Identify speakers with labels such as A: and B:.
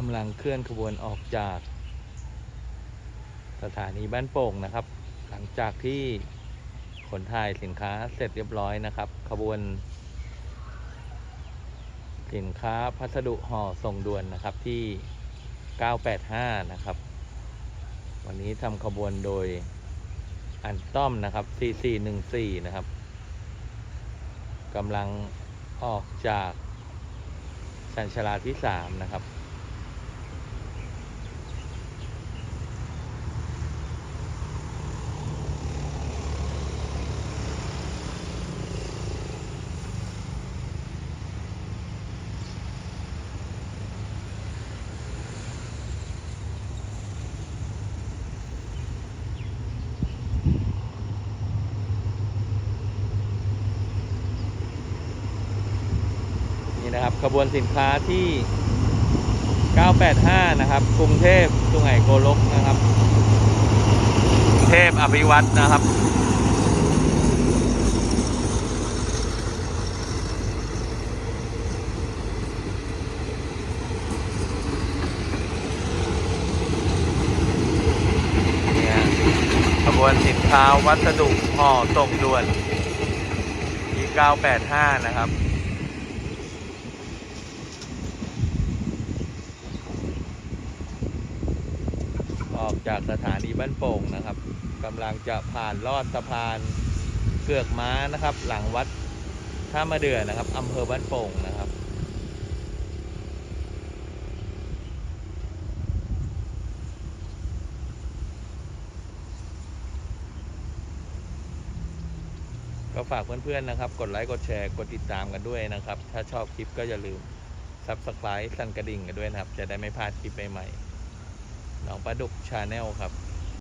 A: กำลังเคลื่อนขบวนออกจากสถานีบ้านโป่งนะครับ หลังจากที่ขนถ่ายสินค้าเสร็จเรียบร้อยนะครับ ขบวน สินค้าพัสดุห่อส่งด่วนนะครับที่ 985 นะครับ วันนี้ทำขบวนโดยอันต้อมนะครับ 4414 นะครับกำลังออกจากชันชลาที่ 3 นะครับ นะครับขบวนสินค้าที่ 985 นะครับ กรุงเทพสุไหงโกลกนะครับ เทพอภิวัตนะครับเนี่ยขบวนสินค้าวัสดุห่อส่งด่วนที่985 นะครับ ออกจากสถานีบ้านโป่งนะครับกำลังจะผ่านลอดสะพานเกือกม้านะครับ หลังวัดท่ามะเดื่อนะครับอำเภอบ้านโป่งนะครับก็ฝากเพื่อนๆนะครับ กดไลค์กดแชร์กดติดตามกันด้วยนะครับ ถ้าชอบคลิปก็อย่าลืม Subscribe สั่นกระดิ่งกันด้วยนะครับ จะได้ไม่พลาดคลิปใหม่ๆ น้องปลาดุกชาแนลครับ